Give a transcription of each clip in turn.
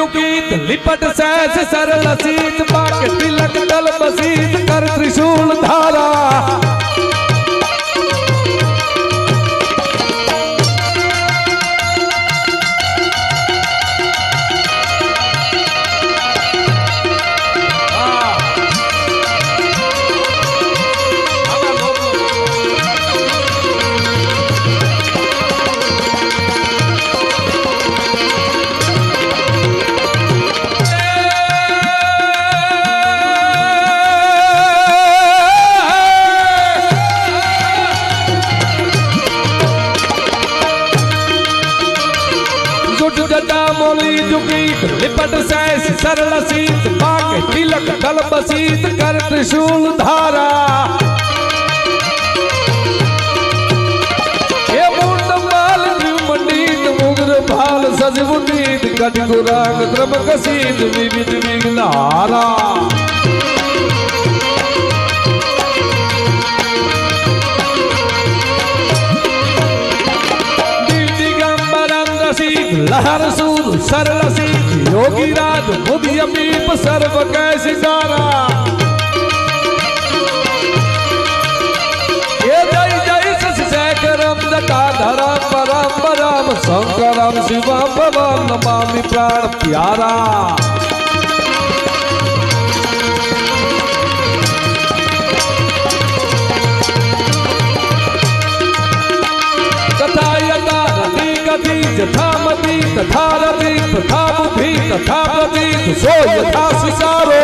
જુગીત લિપટ સહેજ સરળ સીત પાક તિલક દલ બસીત કર ત્રિશૂલ बसीत कर त्रिशूल धारा। ये मुंड बाल मंडीत मुगर भाल सज मुंडीत कटकुरांग द्रम कसीत विविध विघ्नहारा लहर सूर, सरल सीर યોગી રાજ ખુદ યમીપ સર્વ કહે સિતારા એ જય જય શશેખરમ જટા ધરમ પરમ પરમ શંકરમ શિવમ ભવમ નમામિ પ્રાણ પ્યારા. કથા યથા કથી જથા તથા રતિ તથા બુદ્ધિ તથા ગતિ સો યથા સિસારો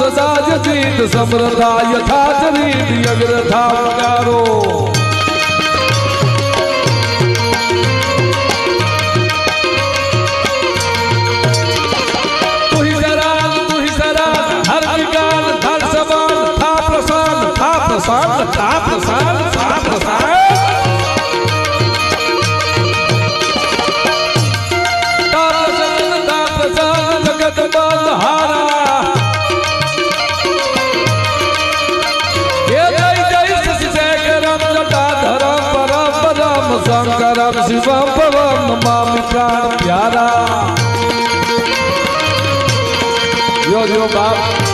સદાજિત સમૃદ્ધા યથા ચરિત અગ્રથા પગારો સીતારામ શિવા પવન મામી પ્રાણ પ્યારા. યો યો બાપ.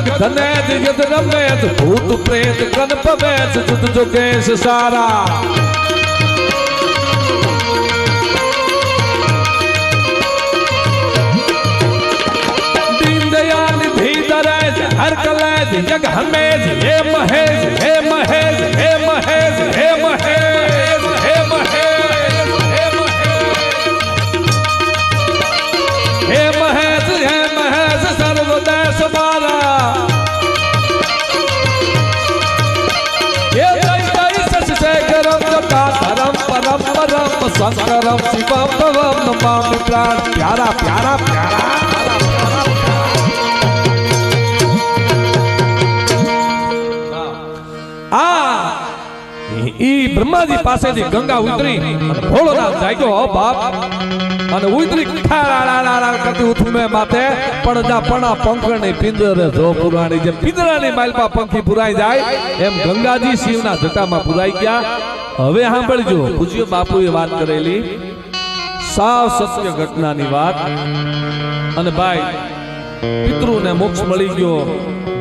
જગ ધને જગત રમે ભૂત પ્રેત કન પવે જુદ જોગેશ સારા હર કલેજ જગ હમેજ હે મહેશ હે મહેશ હે શંકર શિવ પવન પ્રાણ પ્યારા પ્યારા. પ્યારા ઈ બ્રહ્માજી પાસેથી ગંગા ઉતરી અને ભોળોનાથ જાગ્યો બાપ. અને ઉતરી કરતી ઉઠું મેં માથે. પડદા પણા પંખની પિંજરે જો પુરાણી જેમ પિંજરાની માલપા પંખી પુરાઈ જાય, એમ ગંગાજી શિવના જટામાં પુરાઈ ગયા. હવે સાંભળજો. પૂજ્ય બાપુએ વાત કરેલી. સાવ સત્ય ઘટનાની વાત. અને ભાઈ પિતૃને મોક્ષ મળી ગયો.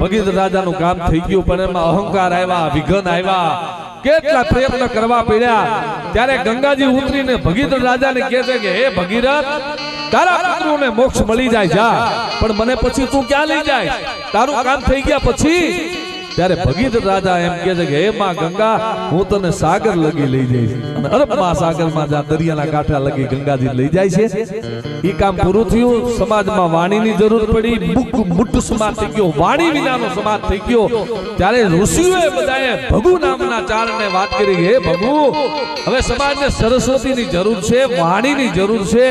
ભગીરથ રાજાનું કામ થઈ ગયું પણ એમાં અહંકાર આવ્યા વિઘન આવ્યા. કેટલા પ્રયત્ન કરવા પડ્યા. ત્યારે ગંગાજી ઉતરીને ભગીરથ રાજાને કહે છે કે હે ભગીરથ તારા પિતૃને મોક્ષ મળી જાય જા. પણ મને પછી તું ક્યાં લઈ જાય? તારું કામ થઈ ગયા પછી ત્યારે ભગીત રાજા એમ કે છે કે, હે માં ગંગા, હું તને સાગર લગી લઈ જઈશ. અને અરબમાં સાગરમાં જ્યાં દરિયાના કાંઠા લગી ગંગાજી લઈ જાય છે એ કામ પૂરું થયું, સમાજમાં વાણીની જરૂર પડી, બુક મુઠ્ઠ સમાજ થઈ ગયો, વાણી વિનાનો સમાજ થઈ ગયો. ત્યારે ઋષિઓએ બધાએ ભગુ નામના ચારણને વાત કરી, હે ભગુ, હવે સમાજને સરસ્વતીની જરૂર છે, વાણીની જરૂર છે,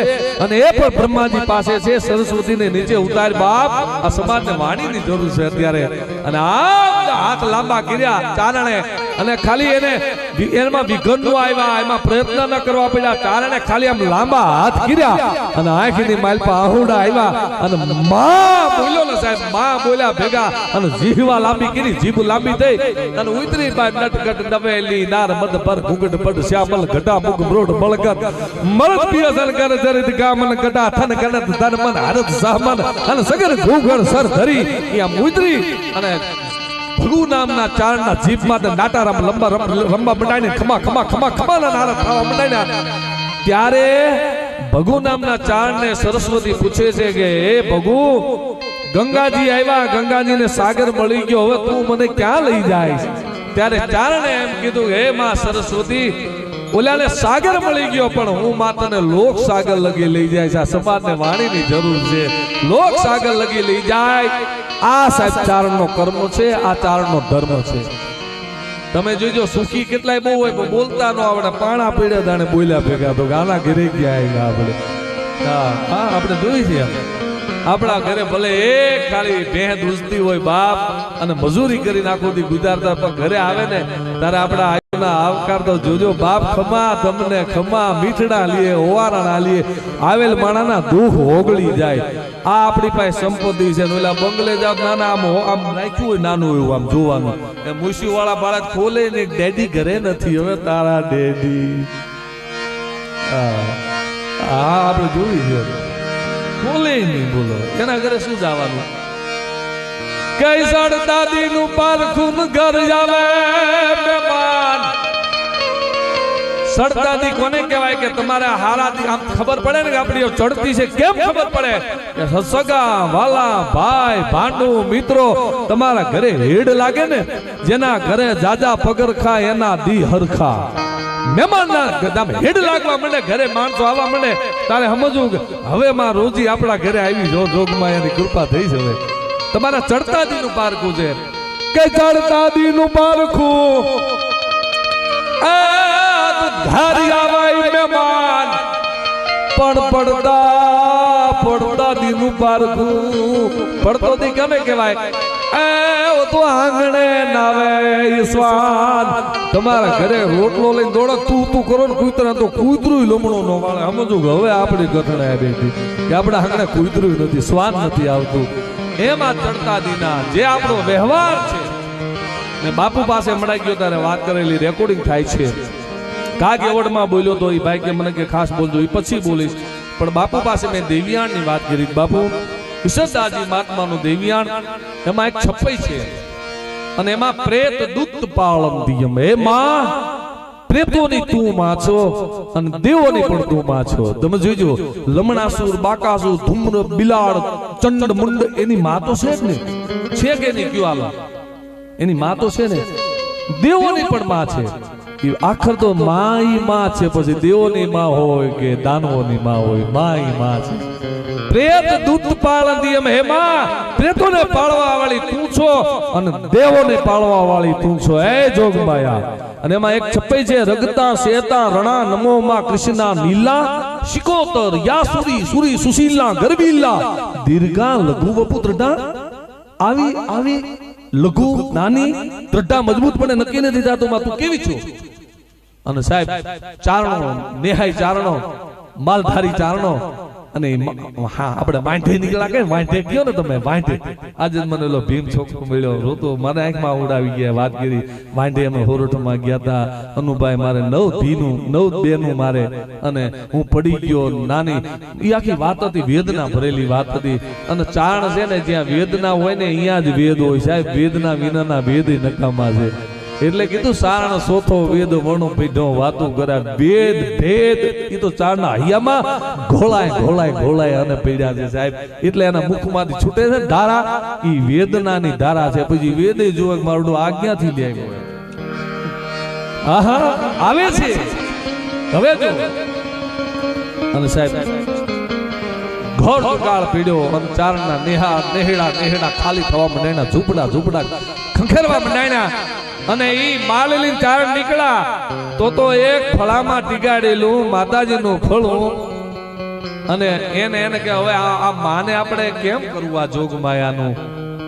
અને એ પણ બ્રહ્માજી પાસે છે, સરસ્વતીને નીચે ઉતાર બાપ, આ સમાજને વાણીની જરૂર છે અત્યારે. અને આ હાથ લાંબા કર્યા ચારણે અને ખાલી એને એમાં વિઘનનું આવ્યા, એમાં પ્રયત્ન ન કરવા પડ્યા ચારણે ખાલી આમ લાંબા હાથ કર્યા. અને આંખની માલપા આહુડા આવ્યા. અને માં બોલ્યો ને સાહેબ, માં બોલ્યા ભેગા. અને જીહવા લાંબી કરી, જીભ લાંબી થઈ. અને ઉતરી બાય નટકટ નવેલી નાર મદ પર ઘૂંઘટ પડ, શ્યામલ ઘટા મુખ બ્રોડ બળગત. મરદ પિયસન કર જરિત ગામન ગટા થન કનત ધન મન હરત સામન અને સગર ઘૂંઘણ સર ધરી. ત્યાં ઉતરી અને ભગુ નામના ચારણના જીભમાં તે નાટારામ લંબા રમવા મંડાઈને ખમા ખમા ખમા, ખમાના નારા થવા મંડાઈને ત્યારે ભગુ નામના ચારણને સરસ્વતી પૂછે છે કે હે ભગુ, ગંગાજી આવ્યા, ગંગાજીને સાગર મળી ગયો, હવે તું મને ક્યાં લઈ જાય? ત્યારે ચારણે એમ કીધું હે માં સરસ્વતી, ઓલાને સાગર મળી ગયો, પણ હું માતાને તને લોક સાગર લગી લઈ જાય છે. આ સમાજને વાણીની જરૂર છે. લોક સાગર લગી લઈ જાય. આ સાહેબ ચારણનો કર્મ છે, આ ચારણનો ધર્મ છે. તમે જોજો, સુખી કેટલાય બહુ હોય બોલતા નો આવડે. પાણા પીડે દાણે બોલ્યા ભેગા તો ગાના ઘરે ગયા આવ્યા આપણે હા હા, આપણે જોઈ છે આપણા ઘરે ભલે એક ખાલી ભેહ દૂધતી હોય બાપ, અને મજૂરી કરી નાખો દી ગુજારતા પણ ઘરે આવે ને, ત્યારે આપણા આયુના આવકાર તો જોજો, બાપ ખમા, તમને ખમા, મીઠડા લીએ, ઓવારણા લીએ, આવેલ માણાના દુઃખ ઓગળી જાય. આ આપણી પાસે સંપત્તિ છે ઓલા બંગલે જાવ નાના આમ આમ રાખ્યું હોય નાનું એવું, આમ જોવાનું. એ મુસી વાળા બાળક ખોલે ને ડેડી ઘરે નથી, હવે તારા ડેડી. હા. આપણે જોઈ છે. બોલે નહીં, બોલો. એના ઘરે શું જવાનું? કઈ સડ દાદી નું પારખું ઘર મહેમાન સડદાદી કોને કહેવાય કે તમારા હારાથી આમ ખબર પડે ને કે આપણી ચડતી છે? કેમ ખબર પડે? કે સસગા, વાલા, ભાઈ, ભાંડુ, મિત્રો, તમારા ઘરે હેડ લાગે ને? જેના ઘરે જાજા પગરખા એના દી હરખા. મહેમાનના ગદામ હેડ લાગવા માંડે, ઘરે માણસો આવવા માંડે. તારે સમજવું હવે માં રોજી આપણા ઘરે આવી જો, જોગમાં એની કૃપા થઈ છે તમારા ચડતા નું પારખું છે. કે ચડતા નું પારખું ધારી આવાય મહેમાન. પણ પડતા પડતા દીનું પારખું પડતો દી ગમે કહેવાય? એ તો આંગણે નાવે ઈશ્વાન તમારા ઘરે રોટલો લઈને દોડક તું તું કરો ને કૂતરા તો કૂતરું લમણો નો વાળે. સમજુ હવે આપણી ગઠણે બેઠી કે આપણા આંગણે કૂતરું નથી, સ્વાદ નથી આવતું. એમાં ચડતા દીના જે આપણો વ્યવહાર છે. બાપુ પાસે મળાઈ ગયો ત્યારે વાત કરેલી રેકોર્ડિંગ થાય છે. કાગ એવોર્ડમાં બોલ્યો તો એ ભાઈ કે મને કે ખાસ બોલજો એ પછી બોલીશ. પણ બાપુ પાસે મેં દેવિયાણની વાત કરી. બાપુ ઈશ્વરદાસજી મહાત્માનું દેવિયાણ, એમાં એક છપ્પઈ છે. અને એમાં પ્રેત દૂત પાળમ દિયમ. એ માં, પ્રેતોની તું માં છો અને દેવોની પણ તું માં છો તમે જોજો લમણાસુર, બાકાસુર, ધુમ્ર, બિલાડ, ચંડ, મુંડ, એની માં તો છે જ ને? છે કે નહીં કયો આલા? એની માં તો છે ને? દેવોની પણ માં છે. આખર તો માઈ માં છે, પછી દેવોની માં હોય કે દાનવોની માં હોય માઈ માં છે. પ્રેત દૂત પાળતી એમ હે માં, પ્રેતોને પાળવા વાળી તું છો અને દેવોને પાળવા વાળી તું છો. એ જોગમાયા અને એમાં એક છપ્પઈ છે, રગતા શેતા રણા, નમો માં કૃષ્ણા નીલા શિકોતર, યાસુરી, સુરી, સુશીલા, ગરબીલા, દીર્ઘા, લઘુ વપુ દ્રઢા આવી આવી લઘુ, નાની દ્રઢા મજબૂત, પણ નક્કી નથી થતું. માં તું કેવી છું? અને સાહેબ, ચારણો, નેહાઈ ચારણો, માલધારી ચારણો અને હા, આપણે વાંઢે નીકળ્યા કે વાંઢે કયો ને તમે? વાંઢે. આજે મને લો ભીમ છોકરો મળ્યો, રોતો મને આંખમાં ઉડાવી ગયા, વાત કરી. વાંઢે અમે હોરઠમાં ગયા હતા. અનુભાઈ મારે નવ ધીનું, નવ બેનું મારે અને હું પડી ગયો નાની. એ આખી વાત હતી, વેદના ભરેલી વાત હતી. અને ચારણ છે ને, જ્યાં વેદના હોય ને અહીંયા જ વેદ હોય. સાહેબ, વેદના વિનાના વેદ નકામા છે. એટલે કીધું સારણ સોથો વેદ વણો પીઢો વાતું કર્યા, વેદ, ભેદ. એ તો ચારના હૈયામાં ઘોળાય ઘોળાય ઘોળાય અને પીડ્યા છે સાહેબ. એટલે એના મુખમાંથી છૂટે છે ધારા. એ વેદનાની ધારા છે. પછી વેદ કે મારું આજ્ઞાથી લે આહા, આવે છે. હવે જો. અને સાહેબ, ઘોર કાળ પીડ્યો, અને ચારણના નેહા નેહડા નેહડા ખાલી થવા માંડ્યા ઝૂંપડા ઝૂંપડા ખંખેરવા માંડ્યા અને ઈ માલલી ચાર નીકળ્યા. તો તો એક ફળામાં ટીગાડેલું માતાજીનું ફળું. અને એને એને કે હવે આ માને આપણે કેમ કરવું આ જોગ માયાનું?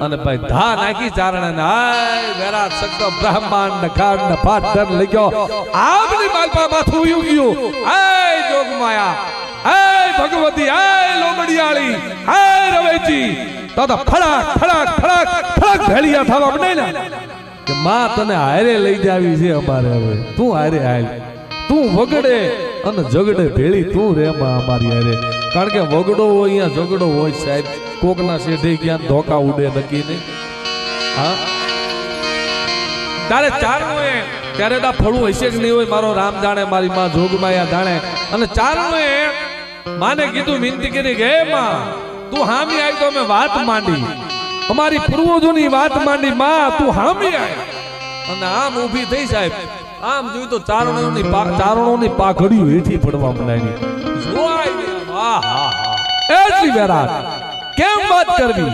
અને ભાઈ ધા નાખી ચારણ ને હાય વેરા સક્ત બ્રહ્માંડ ખાંડ ફાટન લગ્યો આમની માલપા માથું ઉયું ગયું. હાય જોગમાયા હાય ભગવતી હાય લોમડિયાળી હાય રવેચી. તો તો ફડાક ફડાક ફડાક ફડાક ભેળિયા થવા ને. કે માં તને હારે લઈ જાવી છે અમારે હવે. તું હારે હાલ. તું વગડે અને ઝગડે ભેળી તું રે માં અમારી હારે. કારણ કે વગડો હોય, અહીંયા ઝગડો હોય સાહેબ. કોકના શેઠે ક્યાં ધોકા ઉડે નક્કી નહીં. હા? તારે ચારનું એ. ત્યારે તા ફળું હશે કે નહીં હોય, મારો રામ જાણે, મારી માં જોગમાયા જાણે. અને ચારનું એ. માને કીધું વિનંતી કરી કે માં, તું હામી આવી તો અમે વાત માંડી. અમારી પૂર્વજોની વાત માંડી માં તું હામી આય અને આમ ઊભી થઈ સાહેબ. આમ જોયું તો ચારણોની પાક ચારણોની પાઘડીઓ હેઠી પડવા મંડાઈ જોવાય આહ. એટલી વેરા કેમ વાત કરવી?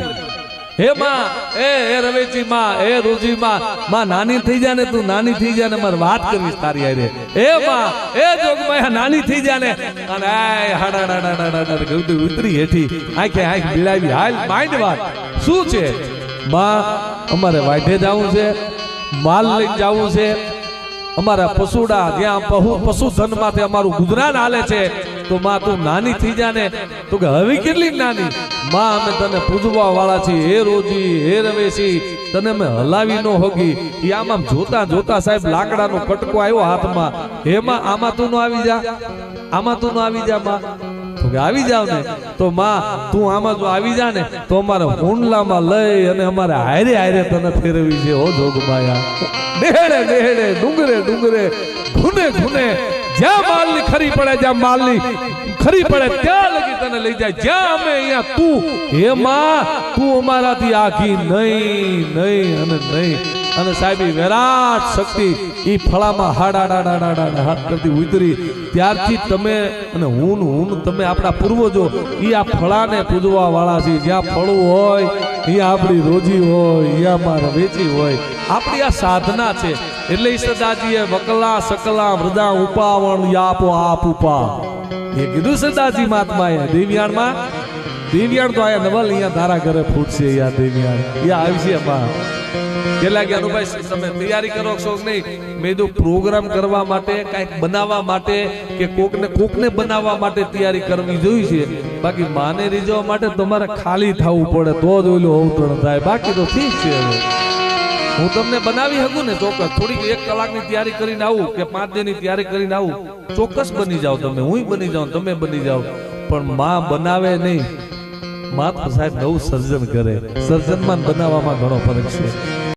હે માં એ હે રવેચી માં, હે રૂજી માં માં નાની થઈ જા ને તું, નાની થઈ જા ને મારે વાત કરવી તારી આરે હે માં એ જોગમાયા નાની થઈ જા ને અને આય, હાડા હાડા હાડા હાડા ગૌતી ઉતરી હેઠી. આંખે આંખ બિલાવી હાલ માઇન્ડ વાત. શું છે? માં, અમારે વાઢે જવું છે, માલ લઈને જવું છે. અમારા પશુડા જ્યાં પશુ પશુધનમાંથી અમારું ગુજરાન હાલે છે. તો માં, તું નાની થઈ જા ને તું કે, હવે કેટલી નાની? માં અમે તને પૂજવા વાળા છીએ હે રોજી, હે રવેશી, તને અમે હલાવી નો હોગી. એ આમ જોતા જોતા સાહેબ લાકડાનો કટકો આવ્યો હાથમાં. હેમાં આમાં તું નો આવી જા. આમાં તું નો આવી જા, માં. તો આવી જાવ ને? તો માં, તું આમાં જો આવી જા ને, તો અમારે હુંડલામાં લઈ અને અમારે હારે હારે તને ફેરવી છે. ઓ જોગમાયા. ડેહડે ડેહડે ડુંગરે ડુંગરે, ઘુને ઘુને. જ્યાં માલની ખરી પડે જ્યાં માલની ખરી પડે ત્યાં લગી તને લઈ જાય. જ્યાં અમે અહીંયા તું હે માં તું અમારાથી આઘી નહીં નહીં અને નહીં. અને સાહેબ વિરાટ શક્તિ ઈ ફળામાં હાડાડાડાડાડા ડાડા ડાડા હાથ કરતી ઉતરી. ત્યારથી તમે અને હું હું તમે આપણા પૂર્વજો ઈ આ ફળાને પૂજવા વાળા છે જ્યાં ફળું હોય એ આપણી રોજી હોય અહીંયા મારા વેચી હોય. આપણી આ સાધના છે. એટલે સદાજીએ વકલા, સકલા મૃદા ઉપાવણ, યાપો, આપ ઉપા એ કીધું સદાજી મહાત્માએ, દેવિયાણમાં? દેવિયાણ તો આયા નવલ, અહીંયા તારા ઘરે ફૂટશે, યા દેવિયાણ. એ આવશે એમાં કેટલા કે અનુભાઈ તમે તૈયારી કરો છો નહીં? મેં કીધું, પ્રોગ્રામ કરવા માટે, કાંઈક બનાવવા માટે કે કોકને કોકને બનાવવા માટે તૈયારી કરવી જોઈ છે. બાકી માને રીઝવવા માટે તમારે ખાલી થવું પડે, તો જ ઓલું અવતરણ થાય. બાકી તો ઠીક છે હું તમને બનાવી શકું ને ચોક્કસ. થોડીક એક કલાકની તૈયારી કરીને આવું કે પાંચ દિનની તૈયારી કરીને આવું. ચોક્કસ બની જાઓ તમે. હું બની જાઉં તમે બની જાઓ. પણ માં બનાવે નહીં. માં તો સાહેબ નવું સર્જન કરે. સર્જનમાં બનાવવામાં ઘણો ફરક છે.